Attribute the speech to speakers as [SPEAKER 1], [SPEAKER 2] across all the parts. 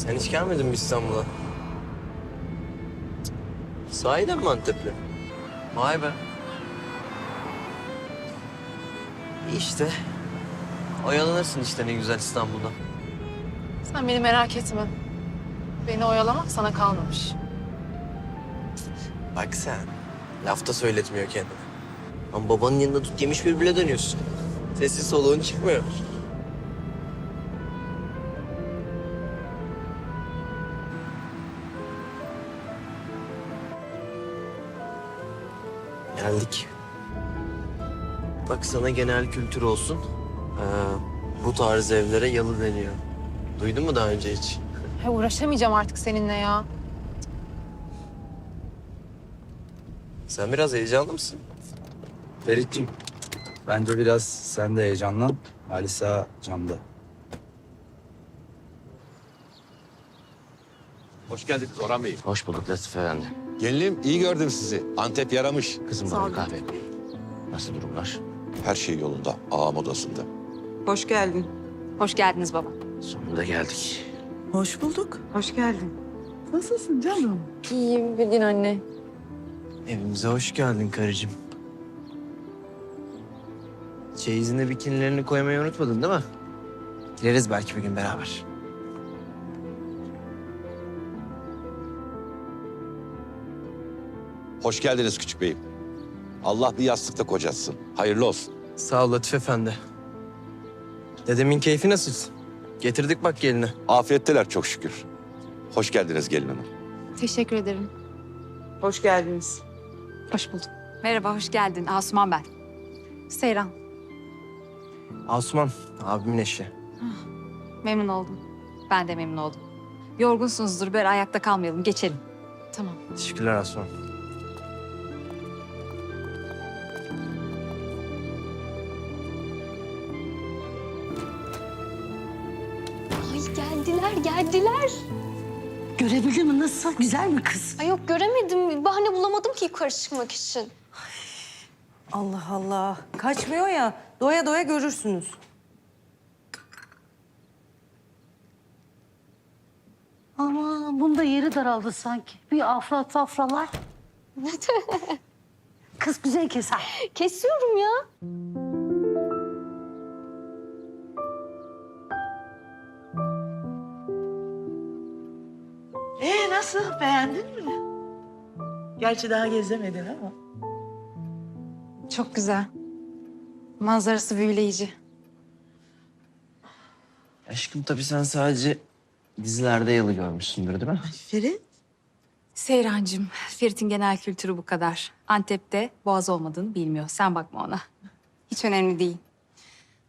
[SPEAKER 1] Sen hiç gelmedin mi İstanbul'a? Sahiden mi Antepli? Vay be. İşte. Oyalanırsın işte ne güzel İstanbul'da.
[SPEAKER 2] Sen beni merak etme. Beni oyalamak sana kalmamış.
[SPEAKER 1] Bak sen. Lafta söyletmiyor kendini. Ama babanın yanında tut yemiş bir bile dönüyorsun. Sessiz soluğun çıkmıyor. Geldik. Bak sana genel kültür olsun. Ee, bu tarz evlere yalı deniyor. Duydun mu daha önce hiç?
[SPEAKER 2] He, uğraşamayacağım artık seninle ya.
[SPEAKER 1] Sen biraz heyecanlı mısın?
[SPEAKER 3] Ferit'ciğim, bence biraz sen de heyecanlan. Alisa camda.
[SPEAKER 4] Hoş geldiniz Orhan Bey.
[SPEAKER 1] Hoş bulduk Latif Efendi.
[SPEAKER 4] Gelinim iyi gördüm sizi. Antep yaramış.
[SPEAKER 1] Kızım bana bir kahve. Nasıl durumlar?
[SPEAKER 4] Her şey yolunda. Ağam odasında.
[SPEAKER 5] Hoş geldin.
[SPEAKER 6] Hoş geldiniz baba.
[SPEAKER 1] Sonunda geldik.
[SPEAKER 7] Hoş bulduk.
[SPEAKER 5] Hoş geldin.
[SPEAKER 7] Nasılsın canım?
[SPEAKER 2] İyiyim Bilgin anne.
[SPEAKER 1] Evimize hoş geldin karıcığım. Çeyizine bikinilerini koymayı unutmadın değil mi? Gideriz belki bir gün beraber.
[SPEAKER 4] Hoş geldiniz küçük beyim. Allah bir yastıkta kocatsın. Hayırlı olsun.
[SPEAKER 1] Sağ ol Latif Efendi. Dedemin keyfi nasıl? Getirdik bak gelini.
[SPEAKER 4] Afiyetteler çok şükür. Hoş geldiniz gelin hanım.
[SPEAKER 2] Teşekkür ederim.
[SPEAKER 5] Hoş geldiniz.
[SPEAKER 2] Hoş bulduk.
[SPEAKER 6] Merhaba, hoş geldin. Asuman ben.
[SPEAKER 2] Seyran.
[SPEAKER 1] Asuman, abimin eşi.
[SPEAKER 6] Memnun oldum. Ben de memnun oldum. Yorgunsunuzdur, böyle ayakta kalmayalım. Geçelim.
[SPEAKER 2] Tamam.
[SPEAKER 1] Teşekkürler Asuman.
[SPEAKER 8] Geldiler.
[SPEAKER 7] Görebildin mi nasıl? Güzel mi kız?
[SPEAKER 8] Ay yok göremedim. Bahane bulamadım ki yukarı çıkmak için.
[SPEAKER 5] Allah Allah. Kaçmıyor ya. Doya doya görürsünüz.
[SPEAKER 7] Ama bunda yeri daraldı sanki. Bir afra tafralar. Kız güzel keser.
[SPEAKER 8] Kesiyorum ya.
[SPEAKER 9] Nasıl? Beğendin mi? Gerçi daha gezemedin ama.
[SPEAKER 6] Çok güzel. Manzarası büyüleyici.
[SPEAKER 1] Aşkım tabii sen sadece dizilerde yalı görmüşsündür değil mi?
[SPEAKER 9] Ferit?
[SPEAKER 6] Seyrancığım, Ferit'in genel kültürü bu kadar. Antep'te boğaz olmadığını bilmiyor. Sen bakma ona. Hiç önemli değil.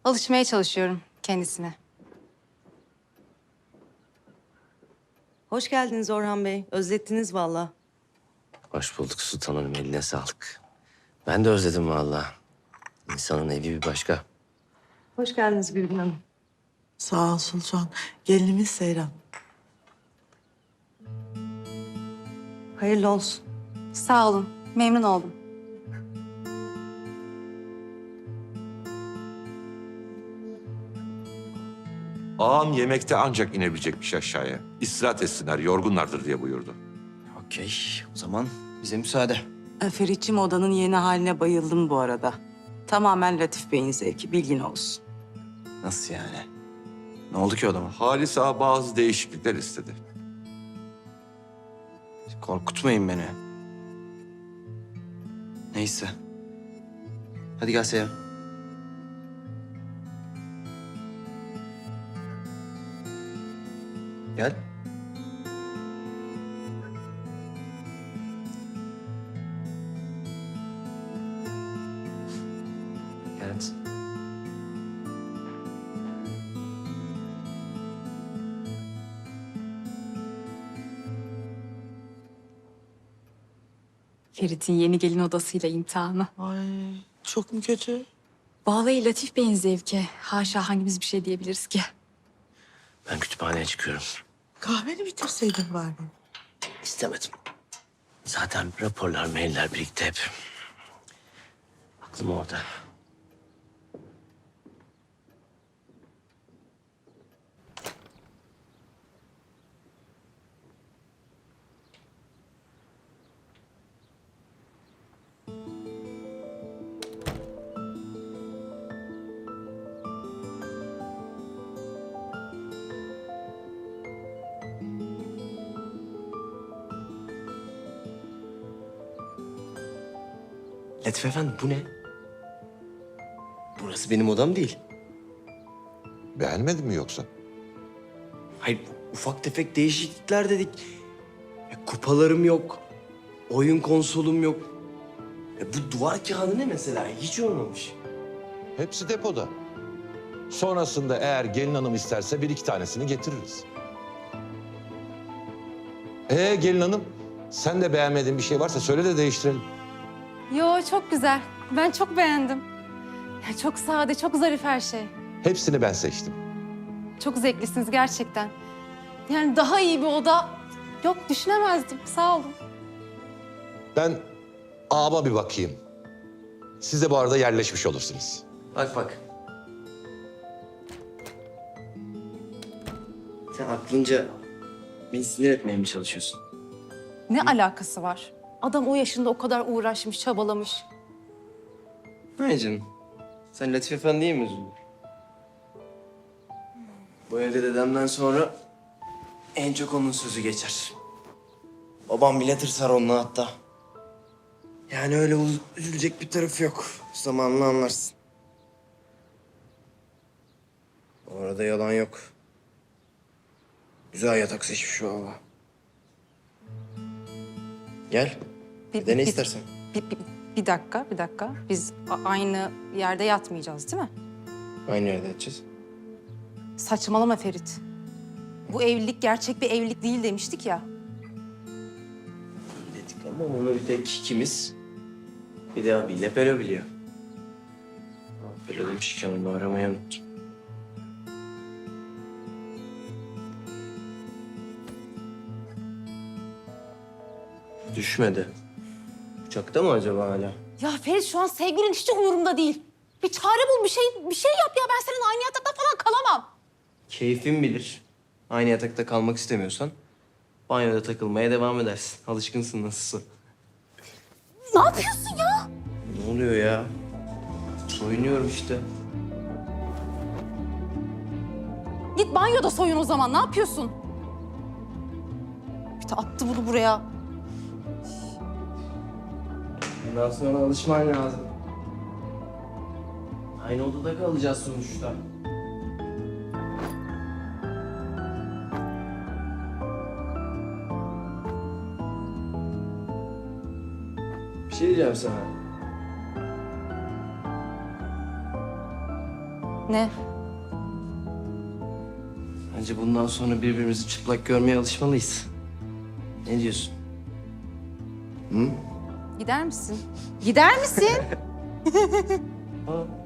[SPEAKER 6] Alışmaya çalışıyorum kendisine.
[SPEAKER 5] Hoş geldiniz Orhan Bey. Özlettiniz valla.
[SPEAKER 1] Hoş bulduk sultanım eline sağlık. Ben de özledim vallahi. İnsanın evi bir başka.
[SPEAKER 5] Hoş geldiniz Gülbin Hanım.
[SPEAKER 9] Sağ ol Sultan. Gelinimiz Seyran.
[SPEAKER 5] Hayırlı olsun.
[SPEAKER 6] Sağ olun, memnun oldum.
[SPEAKER 4] Ağam yemekte ancak inebilecekmiş aşağıya. İstirahat etsinler, yorgunlardır diye buyurdu.
[SPEAKER 1] Okey o zaman bize müsaade.
[SPEAKER 5] E, Ferit'ciğim odanın yeni haline bayıldım bu arada. Tamamen Latif Bey'in zevki. Bilgin olsun.
[SPEAKER 1] Nasıl yani? Ne oldu ki odama?
[SPEAKER 4] Halis ağa bazı değişiklikler istedi.
[SPEAKER 1] Korkutmayın beni. Neyse. Hadi gel Seyhan. Gel.
[SPEAKER 6] Ferit'in yeni gelin odasıyla imtihanı.
[SPEAKER 9] Ay çok mu kötü?
[SPEAKER 6] Vallahi Latif Bey'in zevki. Haşa hangimiz bir şey diyebiliriz ki?
[SPEAKER 1] Ben kütüphaneye çıkıyorum.
[SPEAKER 9] Kahveni bitirseydin bari.
[SPEAKER 1] İstemedim. Zaten raporlar, mailler birikti hep. Aklım orada. Latif Efendi bu ne? Burası benim odam değil.
[SPEAKER 4] Beğenmedin mi yoksa?
[SPEAKER 1] Hayır ufak tefek değişiklikler dedik. Ya, kupalarım yok. Oyun konsolum yok. Ya, bu duvar kağıdı ne mesela? Hiç olmamış.
[SPEAKER 4] Hepsi depoda. Sonrasında eğer gelin hanım isterse bir iki tanesini getiririz. Ee gelin hanım, sen de beğenmediğin bir şey varsa söyle de değiştirelim.
[SPEAKER 6] Yo çok güzel. Ben çok beğendim. Ya, çok sade, çok zarif her şey.
[SPEAKER 4] Hepsini ben seçtim.
[SPEAKER 6] Çok zevklisiniz gerçekten. Yani daha iyi bir oda yok düşünemezdim. Sağ olun.
[SPEAKER 4] Ben ağama bir bakayım. Siz de bu arada yerleşmiş olursunuz.
[SPEAKER 1] Bak bak. Sen aklınca beni sinir etmeye mi çalışıyorsun?
[SPEAKER 6] Ne alakası var? Adam o yaşında o kadar uğraşmış, çabalamış.
[SPEAKER 1] Canım. Sen Latif Efendi'ye mi üzüldün? Bu evde dedemden sonra en çok onun sözü geçer. Babam bile tırsar onunla hatta. Yani öyle üzülecek bir tarafı yok. Zamanla anlarsın. Orada yalan yok. Güzel yatak seçmiş valla. Gel. Bir de ne istersen.
[SPEAKER 6] Bir, bir, bir dakika, bir dakika. Biz aynı yerde yatmayacağız değil mi?
[SPEAKER 1] Aynı yerde yatacağız.
[SPEAKER 6] Saçmalama Ferit. Bu evlilik gerçek bir evlilik değil demiştik ya.
[SPEAKER 1] Dedik ama onu bir tek ikimiz bir de abiyle Pelo biliyor. Pelo demişken onu aramayı unuttum. Düşmedi. Uçakta mı acaba hala?
[SPEAKER 6] Ya Ferit şu an sevgilin hiç umurumda değil. Bir çare bul, bir şey bir şey yap ya. Ben senin aynı yatakta falan kalamam.
[SPEAKER 1] Keyfin bilir. Aynı yatakta kalmak istemiyorsan banyoda takılmaya devam edersin. Alışkınsın nasılsa.
[SPEAKER 6] Ne yapıyorsun ya?
[SPEAKER 1] Ne oluyor ya? Soyunuyorum işte.
[SPEAKER 6] Git banyoda soyun o zaman. Ne yapıyorsun? Bir de attı bunu buraya.
[SPEAKER 1] Bundan sonra alışman lazım. Aynı odada kalacağız sonuçta. Bir şey diyeceğim sana.
[SPEAKER 6] Ne?
[SPEAKER 1] Bence bundan sonra birbirimizi çıplak görmeye alışmalıyız. Ne diyorsun? Hı?
[SPEAKER 6] Gider misin? Gider misin?